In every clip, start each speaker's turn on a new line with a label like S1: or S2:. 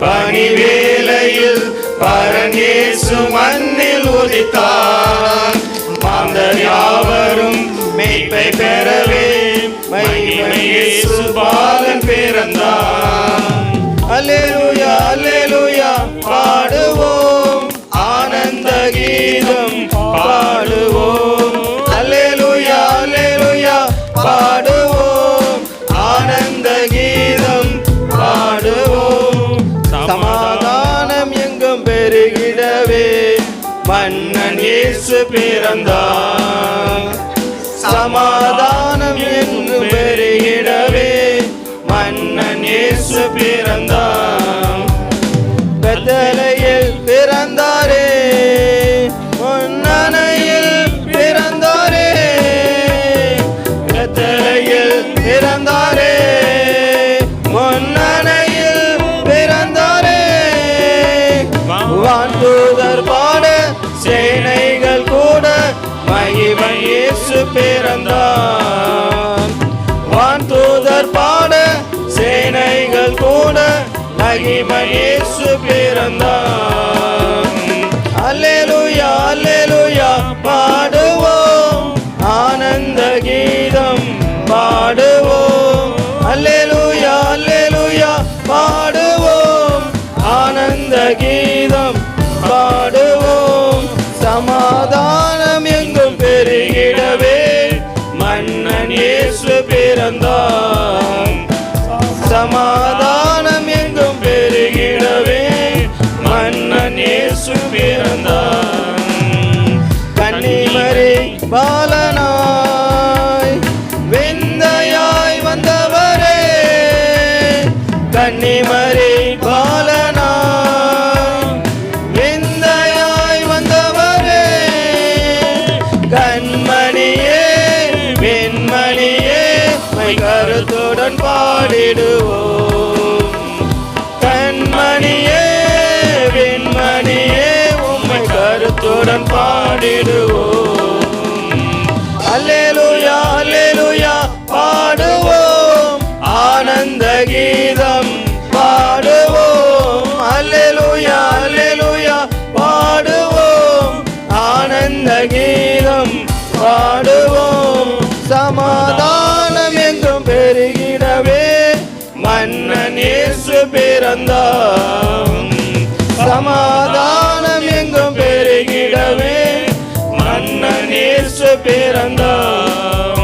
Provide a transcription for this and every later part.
S1: பணிவேலையில் பரநேசு மண்ணில் உதித்தார். மாந்தர் யாவரும் மெய்ப்பை பெறவே மகிமையே சுபாலன் பாலன் பிறந்தார். அல்லேலூயா அல்லேலூயா. அண்ணன் இயேசு பிறந்தார். சமாதானம் எங்கும் பெருகிடவே மன்னன் இயேசு பிறந்தார். இயேசு பிறந்தான் வான் தூதர் பாட சேனைகள் கூட மகிமை இயேசு பிறந்தான் அல்லேலூயா அல்லேலூயா பாடுவோம். ஆனந்த கீதம் பாடுவோம். அல்லேலூயா அல்லேலூயா பாடுவோம். ஆனந்த கீதம் பிறந்தாய். சமாதானம் எங்கும் பெருகிடவே மன்னன் இயேசு பிறந்தார் கன்னிமரே பாலனாய் வெந்தையாய் வந்தவரே. கன்னிமரே கருத்துடன் பாடிடுவோம். கண்மணியே விண்மணியே உம்மை கருத்துடன் பாடிடுவோம். அல்லேலுயா அல்லேலுயா பாடுவோம். ஆனந்த கீதம் பாடுவோம். அல்லேலூயா அல்லேலூயா பாடுவோம். ஆனந்த கீதம் பிறந்தார் சமாதானம் எங்கும் பெருகிடவே மன்னன் இயேசு பிறந்தார்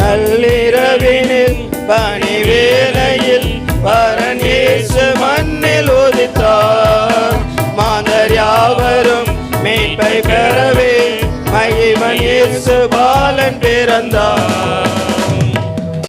S1: நள்ளிரவினில் பணி வேலையில் பரன் இயேசு மண்ணில் உதித்தார் மாதர் யாவரும் மீட்பை பெறவே மகிமன் இயேசு பாலன் பிறந்தார்.